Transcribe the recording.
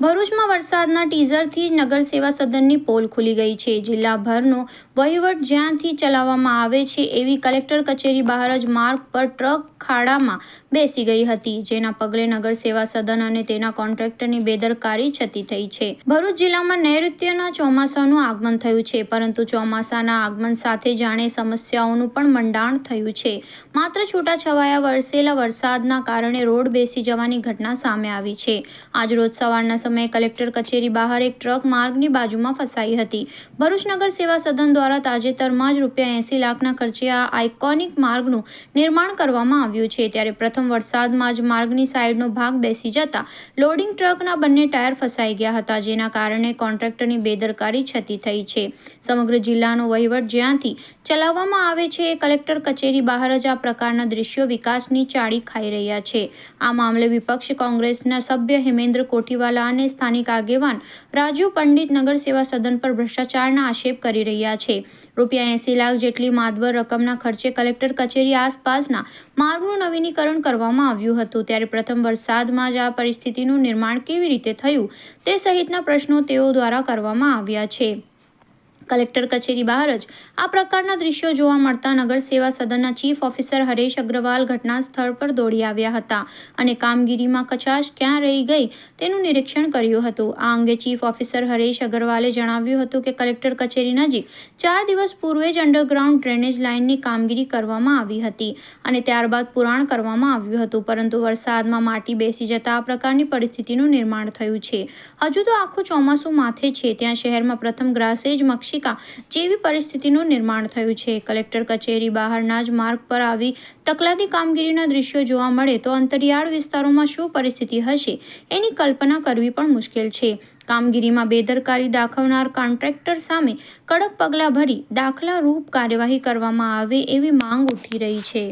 ભરૂચમાં વરસાદના ટીઝરથી જ નગર સેવા સદનની પોલ ખુલી ગઈ છે. જિલ્લાભરનો વહીવટ જ્યાંથી ચલાવવામાં આવે છે એવી કલેક્ટર કચેરી બહાર જ માર્ગ પર ટ્રક ખાડામાં બેસી ગઈ હતી, જેના પગલે નગર સેવા સદન અને તેના કોન્ટ્રાક્ટરની બેદરકારી છતી થઈ છે. ભરૂચ જિલ્લામાં નૈઋત્યના ચોમાસાનું આગમન થયું છે, પરંતુ ચોમાસાના આગમન સાથે જાણે સમસ્યાઓનું પણ મંડાણ થયું છે. માત્ર છૂટાછવાયા વરસેલા વરસાદના કારણે રોડ બેસી જવાની ઘટના સામે આવી છે. આજરોજ સવારના સમયે કલેક્ટર કચેરી બહાર એક ટ્રક માર્ગની બાજુમાં ફસાઈ હતી. ભરૂચ નગર સેવા સદન દ્વારા તાજેતરમાં જ રૂપિયા એંસી લાખના ખર્ચે આ આઇકોનિક માર્ગનું નિર્માણ કરવામાં આવ્યું છે. ત્યારે પ્રથમ વરસાદમાં જ માર્ગની સાઈડનો ભાગ બેસી જતા લોડિંગ ટ્રકના બંને ટાયર ફસાઈ ગયા હતા, જેના કારણે કોન્ટ્રાક્ટરની બેદરકારી છતી થઈ છે. સમગ્ર જિલ્લાનો વહીવટ જ્યાંથી ચલાવવામાં આવે છે એ કલેક્ટર કચેરી બહાર જ આ પ્રકારના દ્રશ્યો વિકાસની ચાળી ખાઈ રહ્યા છે. આ મામલે વિપક્ષ કોંગ્રેસના સભ્ય હેમેન્દ્ર કોઠીવાલા અને સ્થાનિક આગેવાન રાજુ પંડિત નગર સેવા સદન પર ભ્રષ્ટાચારના આક્ષેપ કરી રહ્યા છે. રૂપિયા એંસી લાખ જેટલી માતબર રકમના ખર્ચે કલેક્ટર કચેરી આસપાસના માર્ગનું નવીનીકરણ કરવામાં આવ્યું હતું. ત્યારે પ્રથમ વરસાદમાં જ આ પરિસ્થિતિનું નિર્માણ કેવી રીતે થયું તે સહિતના પ્રશ્નો તેઓ દ્વારા કરવામાં આવ્યા છે. કલેક્ટર કચેરી બહાર જ આ પ્રકારના દ્રશ્યો જોવા મળતા નગર સેવા સદનના ચીફ ઓફિસર હરેશ અગ્રવાલ ઘટના સ્થળ પર દોડી આવ્યા હતા અને કામગીરીમાં કચાશ ક્યાં રહી ગઈ તેનું નિરીક્ષણ કર્યું હતું. આ અંગે ચીફ ઓફિસર હરેશ અગ્રવાલે જણાવ્યું હતું કે કલેક્ટર કચેરી નજીક ચાર દિવસ પૂર્વે જ અંડરગ્રાઉન્ડ ડ્રેનેજ લાઇનની કામગીરી કરવામાં આવી હતી અને ત્યારબાદ પુરાણ કરવામાં આવ્યું હતું, પરંતુ વરસાદમાં માટી બેસી જતા આ પ્રકારની પરિસ્થિતિનું નિર્માણ થયું છે. હજુ તો આખું ચોમાસું માથે છે. ત્યાં શહેરમાં પ્રથમ ગ્રાસેજ મક્ષિકા જેવી પરિસ્થિતિનું નિર્માણ થયું છે. કલેક્ટર કચેરી બહારના જ માર્ગ પર આવી તકલાદી કામગીરીના દ્રશ્યો જોવા મળે તો અંતરિયાળ વિસ્તારોમાં શું પરિસ્થિતિ હશે એની કલ્પના કરવી પણ મુશ્કેલ છે. કામગીરીમાં બેદરકારી દાખવનાર કોન્ટ્રાક્ટર સામે કડક પગલાં ભરી દાખલા રૂપ કાર્યવાહી કરવામાં આવે એવી માંગ ઉઠી રહી છે.